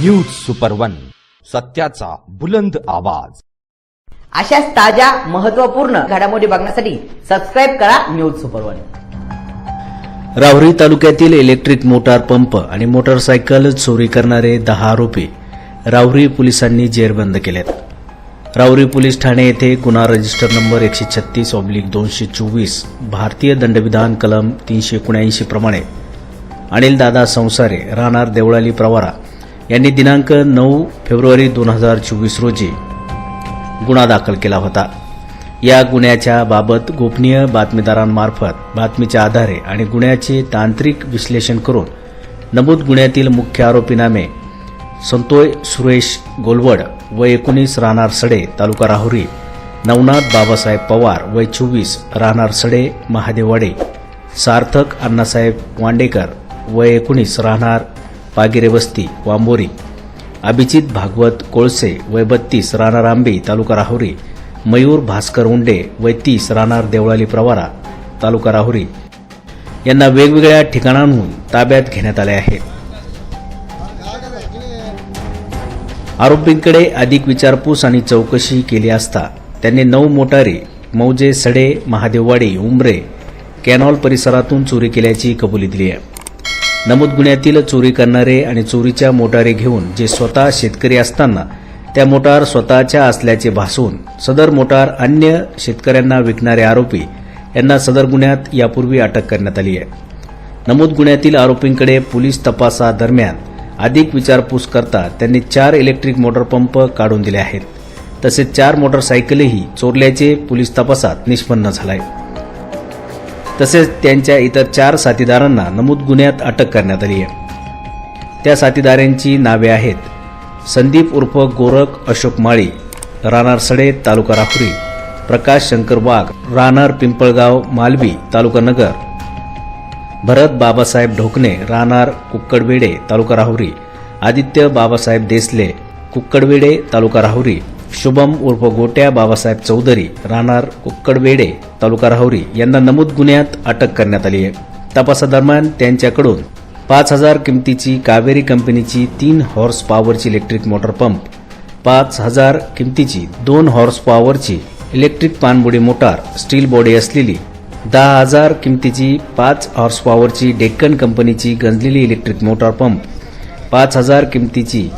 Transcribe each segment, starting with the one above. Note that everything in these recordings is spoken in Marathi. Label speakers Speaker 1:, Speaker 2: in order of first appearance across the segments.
Speaker 1: न्यूज सुपर वन सत्याचा बुलंद आवाज.
Speaker 2: अशाच ताज्या महत्त्वपूर्ण घडामोडी बघण्यासाठी सबस्क्राईब करा न्यूज सुपर वन
Speaker 3: राहुरी तालुक्यातील इलेक्ट्रिक मोटार पंप आणि मोटरसायकल चोरी करणारे दहा आरोपी राहुरी पोलिसांनी जेरबंद केलेत. राहुरी पोलीस ठाणे येथे गुन्हा रजिस्टर नंबर एकशे छत्तीस ऑब्लिक दोनशे चोवीस भारतीय दंडविधान कलम तीनशे एकोणऐंशी प्रमाणे अनिल दादा संसारे राहणार देवळाली प्रवारा यांनी दिनांक नऊ फेब्रुवारी दोन हजार चोवीस रोजी गुन्हा दाखल केला होता. या गुन्ह्याच्या बाबत गोपनीय बातमीदारांमार्फत बातमीच्या आधारे आणि गुन्ह्याचे तांत्रिक विश्लेषण करून नमूद गुन्ह्यातील मुख्य आरोपी नामे संतोय सुरेश गोलवड व एकोणीस राहणार सडे तालुका राहुरी नवनाथ बाबासाहेब पवार वय चोवीस राहणार सडे महादेववाडे सार्थक अण्णासाहेब वांडेकर वय एकोणीस राहणार पागिरे वस्ती वांबोरी अभिजित भागवत कोळसे वय बत्तीस राणा आंबे तालुका राहुरी मयूर भास्कर उंडे वय तीस राहणार देवळाली प्रवारा तालुका राहुरी. यांना वेगवेगळ्या ठिकाणांहून ताब्यात घेण्यात आले आहे. आरोपींकडे अधिक विचारपूस आणि चौकशी केली असता त्यांनी नऊ मोटारी मौजे सडे महादेववाडी उमरे कॅनॉल परिसरातून चोरी केल्याची कबुली दिली आहे. नमूद गुन्ह्यातील चोरी करणारे आणि चोरीच्या मोटारी घेऊन जे स्वतः शेतकरी असताना त्या मोटार स्वतःच्या असल्याचे भासवून सदर मोटार अन्य शेतकऱ्यांना विकणारे आरोपी यांना सदर गुन्ह्यात यापूर्वी अटक करण्यात आली आहे. नमूद गुन्ह्यातील आरोपींकडे पोलीस तपासादरम्यान अधिक विचारपूस करता त्यांनी चार इलेक्ट्रिक मोटरपंप काढून दिले आहेत. तसेच चार मोटरसायकलही चोरल्याचे पोलीस तपासात निष्पन्न झालाय. तसेच त्यांच्या इतर चार साथीदारांना नमूद गुन्ह्यात अटक करण्यात आली आहे. त्या साथीदारांची नावे आहेत संदीप उर्फ गोरख अशोक माळी राहणार सडे तालुका राहुरी प्रकाश शंकर वाघ राहणार पिंपळगाव मालवी तालुका नगर भरत बाबासाहेब ढोकणे राहणार कुक्कडवेडे तालुका राहुरी आदित्य बाबासाहेब देसले कुक्कडवेडे तालुका राहुरी शुभम उर्फ गोट्या बाबासाहेब चौधरी राहणार कुक्कडवेडे तालुका राहुरी यांना नमूद गुन्ह्यात अटक करण्यात आली आहे. तपासादरम्यान त्यांच्याकडून पाच हजार किमतीची कावेरी कंपनीची तीन हॉर्स पॉवरची इलेक्ट्रिक मोटर पंप पाच हजार किमतीची दोन हॉर्स पॉवरची इलेक्ट्रिक पाणबुडी मोटार स्टील बॉडी असलेली दहा हजार किमतीची पाच हॉर्स पॉवरची डेक्कन कंपनीची गंजलेली इलेक्ट्रिक मोटार पंप पाच हजार किमतीची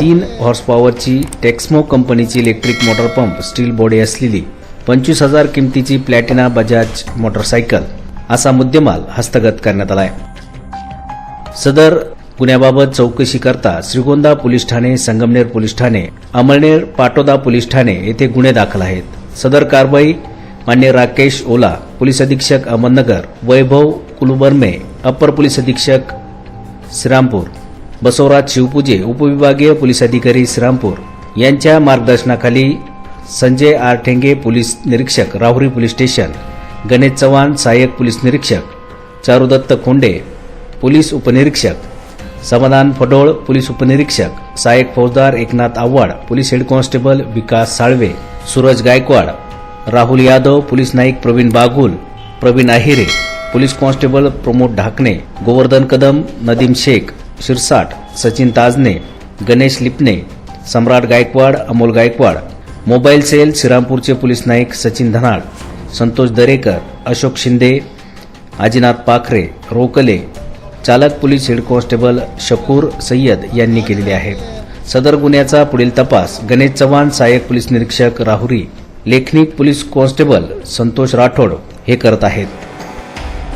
Speaker 3: तीन हॉर्स पॉवरची टेक्समो कंपनीची electric motor pump steel body असलेली पंचवीस हजार किमतीची प्लॅटिना बजाज मोटरसायकल असा मुद्देमाल हस्तगत करण्यात आलाय. सदर पुण्याबाबत चौकशी करता श्रीगोंदा पोलीस ठाणे संगमनेर पोलीस ठाणे अमळनेर पाटोदा पोलीस ठाणे येथे गुन्हे दाखल आहेत. सदर कारवाई मान्य राकेश ओला पोलीस अधीक्षक अहमदनगर वैभव कुलबर्मे अपर पोलीस अधीक्षक श्रीरामपूर बसवराज शिवपूजे उपविभागीय पोलीस अधिकारी श्रीरामपूर यांच्या मार्गदर्शनाखाली संजय आर ठेंगे पोलीस निरीक्षक राहुरी पोलीस स्टेशन गणेश चव्हाण सहाय्यक पोलीस निरीक्षक चारुदत्त खोंडे पोलीस उपनिरीक्षक समाधान फडोळ पोलीस उपनिरीक्षक सहाय्यक फौजदार Eknath Avhad police head constable Vikas Salve Suraj Gaikwad Rahul Yadav police Naik Pravin Bagul Pravin Ahire police constable Pramod Dhakane Govardhan Kadam Nadeem Shaikh Shirsat Sachin Tajane Ganesh Lipane Samrat Gaikwad Amol Gaikwad mobile cell श्रीरामपूरचे police Naik Sachin Dhanad Santosh Darekar Ashok Shinde Ajinath Pakhare Rokale चालक police head constable Shakur Sayyad यांनी केलेले आहे. सदर गुन्ह्याचा पुढील तपास गणेश चव्हाण सहाय्यक पोलीस निरीक्षक राहुरी लेखनिक पोलीस कॉन्स्टेबल संतोष राठोड हे करत आहेत.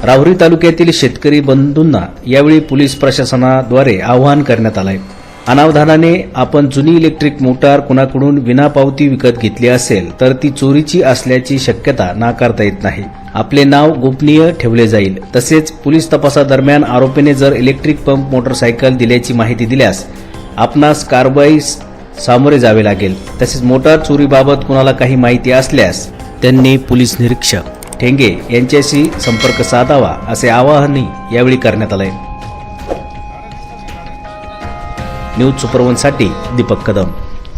Speaker 3: राहुरी तालुक्यातील शेतकरी बंधूंना यावेळी पोलीस प्रशासनाद्वारे आवाहन करण्यात आलं आहे अनावधानाने आपण जुनी इलेक्ट्रिक मोटार कुणाकडून विनापावती विकत घेतली असेल तर ती चोरीची असल्याची शक्यता नाकारता येत नाही. आपले नाव गोपनीय ठेवले जाईल. तसेच पोलीस तपासादरम्यान आरोपीने जर इलेक्ट्रिक पंप मोटरसायकल दिल्याची माहिती दिल्यास आपणास कारवाईस सामोरे जावे लागेल. तसेच मोटार चोरीबाबत कुणाला काही माहिती असल्यास त्यांनी पोलीस निरीक्षक ठेंगे यांच्याशी संपर्क साधावा असे आवाहनही यावेळी करण्यात आले. न्यूज सुपरवनसाठी दीपक कदम.